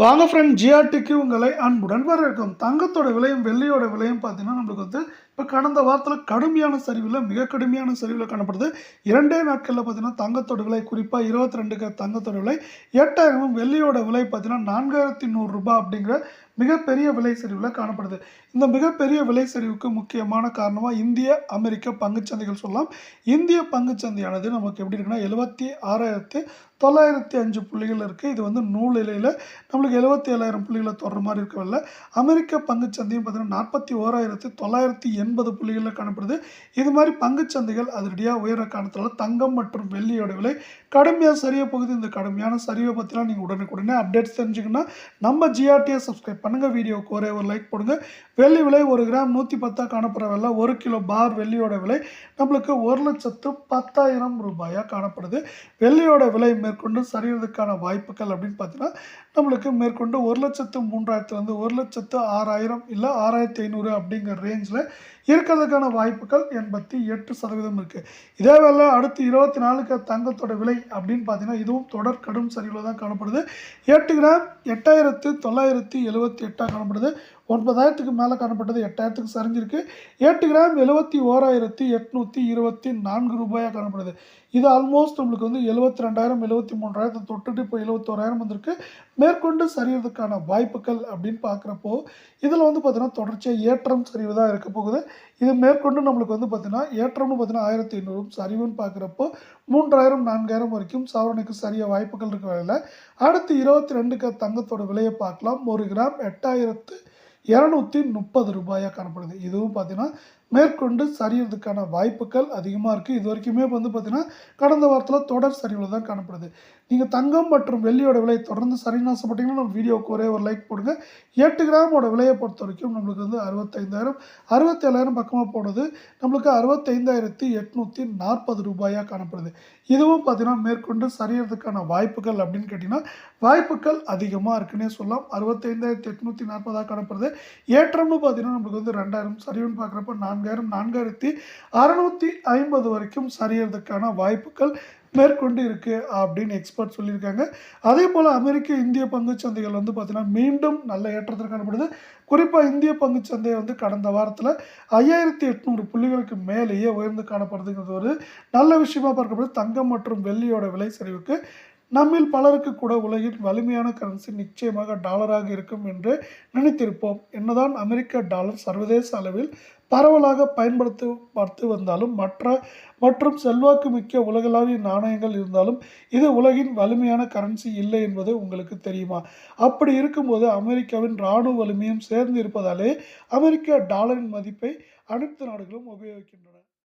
வாங்க ஃப்ரெண்ட் ஜிஆர்டிக்கு உங்களை அன்புடன் வரவேற்கும். தங்கத்தோட விலையும் வெள்ளியோட விலையும் பார்த்தீங்கன்னா நம்மளுக்கு வந்து இப்போ கடந்த வாரத்தில் கடுமையான சரிவில் மிக கடுமையான சரிவில் காணப்படுது. இரண்டே நாட்களில் பார்த்தீங்கன்னா தங்கத்தோட விலை குறிப்பாக இருபத்தி ரெண்டுக்கு தங்கத்தோட விலை எட்டாயிரமும் வெள்ளியோட விலை பார்த்தீங்கன்னா நான்காயிரத்தி நூறுரூபா அப்படிங்கிற மிகப்பெரிய விலை சரிவில் காணப்படுது. இந்த மிகப்பெரிய விலை சரிவுக்கு முக்கியமான காரணமாக இந்திய அமெரிக்க பங்குச்சந்தைகள் சொல்லலாம். இந்திய பங்குச்சந்தையானது நமக்கு எப்படி இருக்குன்னா எழுபத்தி ஆறாயிரத்து தொள்ளாயிரத்தி அஞ்சு புள்ளிகள் இருக்குது இது வந்து நூல் இலையில் நம்மளுக்கு எழுபத்தி ஏழாயிரம் புள்ளிகளை தொடர மாதிரி இருக்கவில்லை. அமெரிக்க பங்குச்சந்தையும் பார்த்தீங்கன்னா நாற்பத்தி ஓராயிரத்து தொள்ளாயிரத்தி எண்பது புள்ளிகளில் காணப்படுது. இது மாதிரி பங்குச்சந்தைகள் அதிரடியாக உயர காரணத்தால் தங்கம் மற்றும் வெள்ளியோட விலை கடுமையாக சரிய போகுது. இந்த கடுமையான சரிவை பற்றிலாம் நீங்கள் உடனுக்குடனே அப்டேட்ஸ் தெரிஞ்சுக்கணும்னா நம்ம ஜிஆர்டியை சப்ஸ்கிரைப் பண்ணுங்கள் வீடியோக்கு ஒரே ஒரு லைக் போடுங்க. வெள்ளி விலை ஒரு கிராம் நூற்றி பத்தாக காணப்படுற விலை ஒரு கிலோ பார் வெள்ளியோட விலை நம்மளுக்கு ஒரு லட்சத்து பத்தாயிரம் ரூபாயாக காணப்படுது. வெள்ளியோட விலை மேற்கொண்டு சரியறதுக்கான வாய்ப்புகள் அப்படின்னு பார்த்தீங்கன்னா நம்மளுக்கு மேற்கொண்டு ஒரு லட்சத்து மூன்றாயிரத்துலேருந்து ஒரு லட்சத்து ஆறாயிரம் இல்லை ஆறாயிரத்தி ஐநூறு அப்படிங்கிற ரேஞ்சில் இருக்கிறதுக்கான வாய்ப்புகள் எண்பத்தி எட்டு சதவீதம் இருக்குது இதே வேலை அடுத்து இருபத்தி நாலுக்கு தங்கத்தோட விலை அப்படின்னு பார்த்தீங்கன்னா இதுவும் தொடர் கடும் சரிவில் தான் காணப்படுது. எட்டு கிராம் எட்டாயிரத்து தொள்ளாயிரத்தி எழுபத்தி எட்டாக காணப்படுது. ஒன்பதாயிரத்துக்கு மேலே காணப்பட்டது. எட்டாயிரத்துக்கு சரிஞ்சிருக்கு. எட்டு கிராம் எழுபத்தி ஓராயிரத்தி எட்நூற்றி இருபத்தி நான்கு ரூபாயாக காணப்படுது. இது ஆல்மோஸ்ட் நம்மளுக்கு வந்து எழுபத்தி ரெண்டாயிரம் எழுபத்தி மூன்றாயிரத்தை தொட்டுட்டு இப்போ எழுபத்தோராயிரம் வந்திருக்கு. மேற்கொண்டு சரியறதுக்கான வாய்ப்புகள் அப்படின்னு பார்க்குறப்போ இதில் வந்து பார்த்திங்கன்னா தொடர்ச்சியாக ஏற்றம் சரிவு தான் இருக்க போகுது. இது மேற்கொண்டு நம்மளுக்கு வந்து பார்த்திங்கன்னா ஏற்றம்னு பார்த்தீங்கன்னா ஆயிரத்தி ஐநூறும் சரிவுன்னு பார்க்குறப்போ மூன்றாயிரம் நான்காயிரம் வரைக்கும் சவரனுக்கு சரிய வாய்ப்புகள் இருக்க வேலையில் அடுத்து இருபத்தி ரெண்டுக்கு தங்கத்தோட விலையை பார்க்கலாம். ஒரு கிராம் எட்டாயிரத்து இரநூத்தி முப்பது ரூபாயாக காணப்படுது. இதுவும் பார்த்தீங்கன்னா மேற்கொண்டு சரியிறதுக்கான வாய்ப்புகள் அதிகமாக இருக்குது இது வரைக்குமே வந்து பார்த்திங்கன்னா கடந்த வாரத்தில் தொடர் சரிவில் தான் காணப்படுது. நீங்கள் தங்கம் மற்றும் வெள்ளியோட விலை தொடர்ந்து சரின்னு ஆசைப்பட்டீங்கன்னா நம்ம வீடியோக்கு ஒரே ஒரு லைக் போடுங்க. எட்டு கிராமோட விலையை பொறுத்த வரைக்கும் நம்மளுக்கு வந்து அறுபத்தைந்தாயிரம் அறுபத்தேழாயிரம் பக்கமாக போனது நம்மளுக்கு அறுபத்தைந்தாயிரத்தி எட்நூற்றி நாற்பது ரூபாயாக காணப்படுது. இதுவும் பார்த்தீங்கன்னா மேற்கொண்டு சரியறதுக்கான வாய்ப்புகள் அப்படின்னு கேட்டிங்கன்னா வாய்ப்புகள் அதிகமாக இருக்குன்னே சொல்லலாம். அறுபத்தைந்தாயிரத்தி எட்நூற்றி நாற்பதாக காணப்படுது. ஏற்றம்னு பார்த்தீங்கன்னா நம்மளுக்கு வந்து ரெண்டாயிரம் சரிவுன்னு பார்க்குறப்ப நான்காயிரம் நான்காயிரத்தி அறநூற்றி ஐம்பது வரைக்கும் சரியறதுக்கான வாய்ப்புகள் மேற்கொண்டு இருக்குது அப்படின்னு எக்ஸ்பர்ட் சொல்லியிருக்காங்க. அதே போல் அமெரிக்க இந்திய பங்குச்சந்தைகள் வந்து பார்த்திங்கன்னா மீண்டும் நல்ல ஏற்றத்தில் காணப்படுது. குறிப்பாக இந்திய பங்குச்சந்தை வந்து கடந்த வாரத்தில் ஐயாயிரத்தி எட்நூறு புள்ளிகளுக்கு மேலேயே உயர்ந்து காணப்படுதுங்கிறது ஒரு நல்ல விஷயமா பார்க்கப்படுது. தங்கம் மற்றும் வெள்ளியோட விலை சரிவுக்கு நம்மில் பலருக்கு கூட உலகின் வலிமையான கரன்சி நிச்சயமாக டாலராக இருக்கும் என்று நினைத்திருப்போம். என்னதான் அமெரிக்க டாலர் சர்வதேச அளவில் பரவலாக பயன்படுத்தப்பட்டு வந்தாலும் மற்ற மற்றும் செல்வாக்கு மிக்க உலகளாவிய நாணயங்கள் இருந்தாலும் இது உலகின் வலிமையான கரன்சி இல்லை என்பது உங்களுக்கு தெரியுமா? அப்படி இருக்கும்போது அமெரிக்காவின் இராணுவ வலிமையும் சேர்ந்து இருப்பதாலே அமெரிக்க டாலரின் மதிப்பை அனைத்து நாடுகளும் உபயோகிக்கின்றன.